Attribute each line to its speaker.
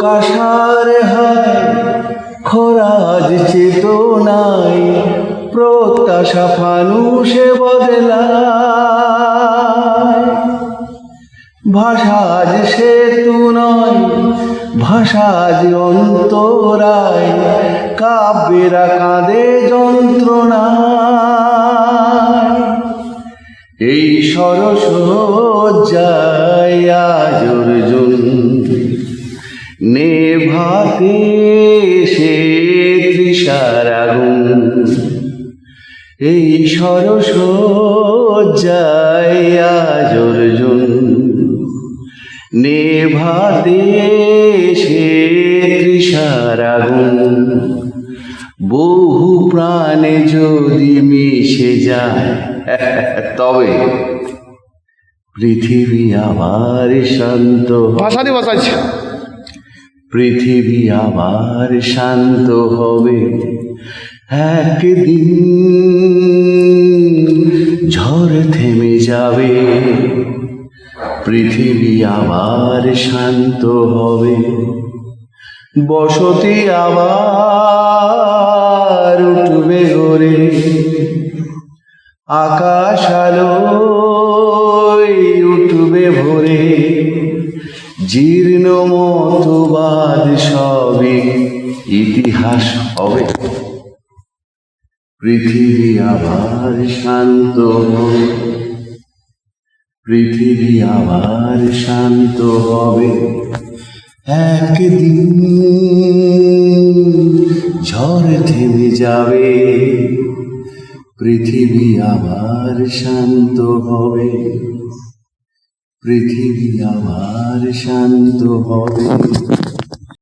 Speaker 1: কাশার হায়, খরাজ চেতনায় প্রত্যাশা ফানুষে বদলায়। ভাষাজ সেতু নয়, ভাষাজ অন্তরায়, কাব্যেরা কাঁদে যন্ত্রণা এই সরসজ্জায় নেভাতে সে তৃষার আগুন এই সরসজ্জায় আজ অর্জুন। নেভাতে সে তৃষার আগুন বহু প্রাণে যদি মিশে যায়, তবে পৃথিবী আবার শান্ত।
Speaker 2: ভাষা দিয়ে বসাচ্ছে
Speaker 1: পৃথিবী আবার শান্ত হবে। একদিন ঝড় থেমে যাবে। পৃথিবী আবার শান্ত হবে। বসতি আবার উঠবে গড়ে। আকাশ আলোয় উঠবে ভোরে। জীর্ণ মতবাদ সবে ইতিহাস হবে। পৃথিবী আবার শান্ত পৃথিবী আবার শান্ত হবে। একদিন ঝড় থেমে যাবে। পৃথিবী আবার শান্ত হবে। পৃথিবী আবার শান্ত হবে।